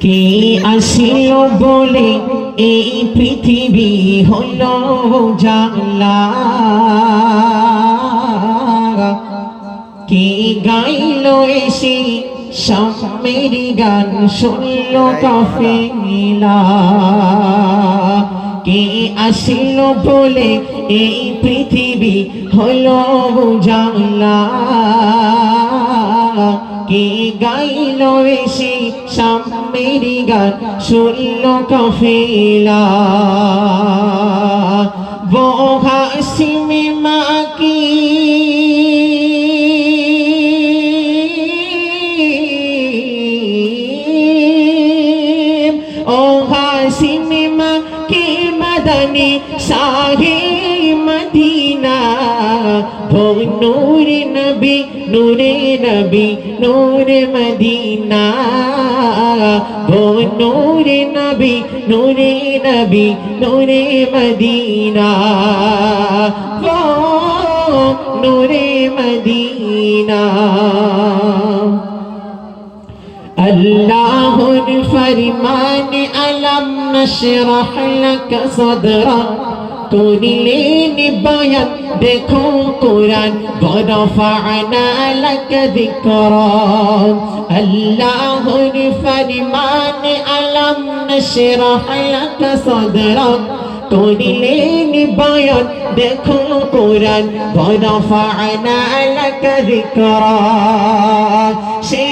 কে আসিল বলে এই পৃথিবী হল জানলা? কে গাইল এসে সামের গান শুনল কাফেলা? কে আসিল বলে এই পৃথিবী হল জানলা? কে গাইল এসে সামের গান শুনল কাফেলা। বহাসিমে মাকি। ও হাসিমে মাকি মদনী সাহে মদিনা ভো নূরে নবী নূরে নবী নূরে মদিনা ভো নূরে নবী নূরে নবী নূরে মদিনা ভো নূরে মদিনা আল্লাহর ফরমান আলম নশরহ লক সদরক করিলেন বয়ান, দেখো কোরআন গরফানা লক যিকরা আল্লাহর ফরমান আলম নশরহ লক সদরক করিলেন বয়ান, দেখো কোরআন গরফানা লক যিকরা সে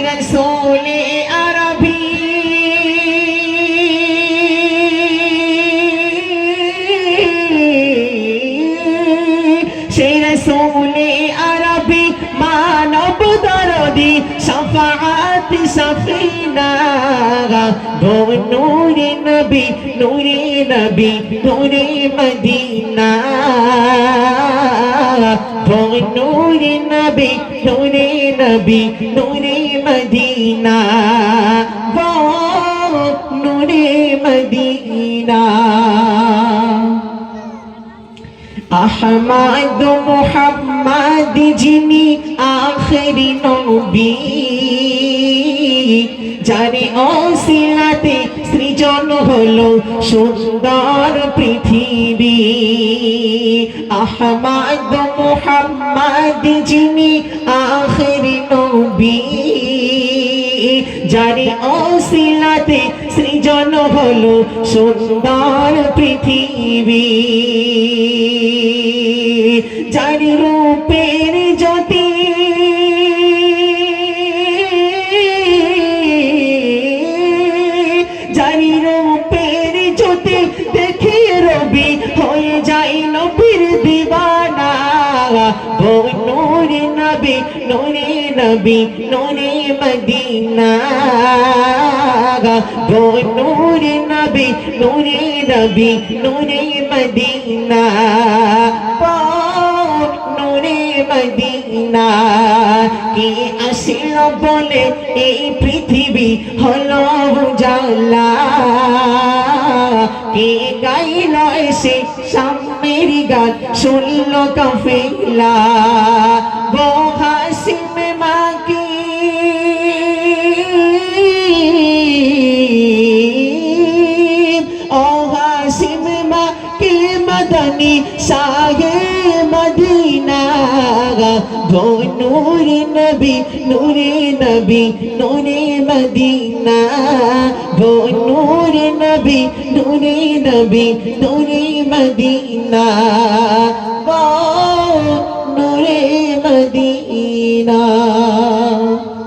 শফাআত সফিনা গো নূরে নবী নূরে নবী নূরে মদিনা গো নূরে নবী নূরে নবী নূরে মদিনা গো নূরে মদিনা আহমদ মোহাম্মদ যিনি আখরি নবী যারে অসিলাতে সৃজন হলো সুন্দর পৃথিবী। আহমদ মোহাম্মদ যিনি আখরি নবী। যারে অসিলাতে সৃজন হলো সুন্দর পৃথিবী। যার রূপের দেখে রবি হয়ে যায় নবীর দিবানা। নূরে নবী নূরে নবী, নূরে মদিনা। নূরে নবী নূরে নবী, নূরে মদিনা। নূরে মদিনা। কি আসিল বলে এই পৃথিবী হলো জালা কে গাইল এসে সামের গান। শুনল কফিলা বহাসিম মাকি ও হাসিম মাকি মদনী সাহে মদিনা গো নূরে নবী নূরে নবী, নূরে মদিনা। গো নূরে নবী নূরে নবী, নূরে মদিনা। গো নূরে মদিনা।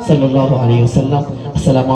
সাল্লাল্লাহু আলাইহি ওয়াসাল্লাম। আসসালামু